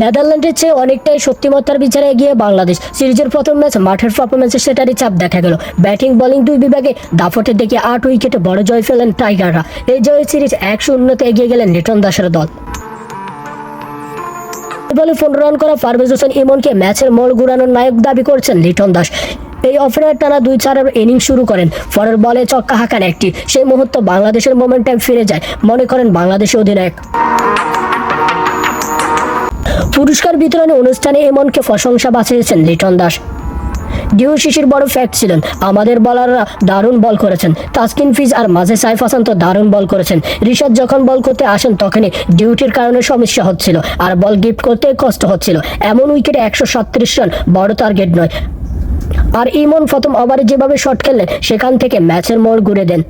নেদারল্যান্ডের চেয়ে অনেকটাই শক্তিমত্তার বিচারে এগিয়ে বাংলাদেশ। সিরিজের প্রথম ম্যাচ, মাঠের পারফরমেন্সে সেটারই চাপ দেখা গেল। ব্যাটিং বোলিং দুই বিভাগে দাফটের দিকে আট উইকেটে বড় জয় ফেলেন টাইগাররা। এই জয়ের সিরিজ এক শূন্যতে এগিয়ে গেলেন লিটন দাসের দল। বলে পনেরো রান করা পারভেজ হোসেন ইমনকে ম্যাচের মোড় ঘুরানোর নায়ক দাবি করছেন লিটন দাস। এই ওপেনার টানা দুই চারের ইনিংস শুরু করেন। পরের বলে চক্কা হাঁকান একটি। সেই মুহূর্তে বাংলাদেশের মোমেন্টাম ফিরে যায়। মনে করেন বাংলাদেশের অধিনায়ক। পুরস্কার বিতরণী অনুষ্ঠানে এমনকে প্রশংসা বাঁচিয়েছেন লিটন দাস। ডিউ শিশির বড় ফ্যাক্ট ছিলেন, আমাদের বলাররা দারুণ বল করেছেন। তাসকিন ফিজ আর মাঝে সাইফ হাসান তো দারুণ বল করেছেন। রিশাদ যখন বল করতে আসেন, তখনই ডিউটির কারণে সমস্যা হচ্ছিল আর বল গিফট করতে কষ্ট হচ্ছিল। এমন উইকেটে একশো সাতত্রিশ রান, বড় টার্গেট নয়। আর ইমন প্রথম ওভারে যেভাবে শট খেললেন, সেখান থেকে ম্যাচের মোড় ঘুরে দেন।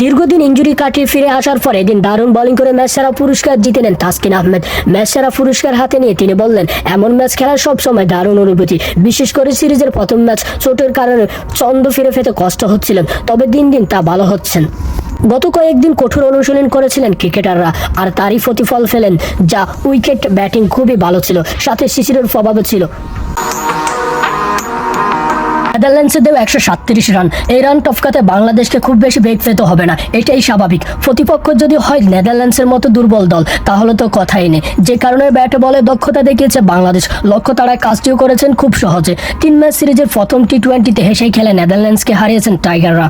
দীর্ঘদিন ইঞ্জুরি কাটিয়ে ফিরে আসার পর এদিন দারুণ বোলিং করে ম্যাচ সেরা পুরস্কার জিতে নেন তাসকিন আহমেদ। ম্যাচ সেরা পুরস্কার হাতে নিয়ে তিনি বললেন, এমন ম্যাচ খেলার সব সময় দারুণ অনুভূতি। বিশেষ করে সিরিজের প্রথম ম্যাচ চোটের কারণে চন্দ্র ফিরে ফেতে কষ্ট হচ্ছিলেন, তবে দিন দিন তা ভালো হচ্ছেন। গত কয়েকদিন কঠোর অনুশীলন করেছিলেন ক্রিকেটাররা, আর তারই প্রতিফল ফেলেন, যা উইকেট ব্যাটিং খুবই ভালো ছিল, সাথে শিশিরের প্রভাবও ছিল। নেদারল্যান্ডসে দেও একশো সাতত্রিশ রান। এই রান টপকাতে বাংলাদেশকে খুব বেশি বেগ পেতে হবে না। এটাই স্বাভাবিক। প্রতিপক্ষ যদি হয় নেদারল্যান্ডসের মতো দুর্বল দল, তাহলে তো কথাই নেই। যে কারণে ব্যাট বলে দক্ষতা দেখিয়েছে বাংলাদেশ। লক্ষ্য তারা কাজটিও করেছেন খুব সহজে। তিন ম্যাচ সিরিজের প্রথম টি টোয়েন্টিতে হেসেই খেলে নেদারল্যান্ডসকে হারিয়েছেন টাইগাররা।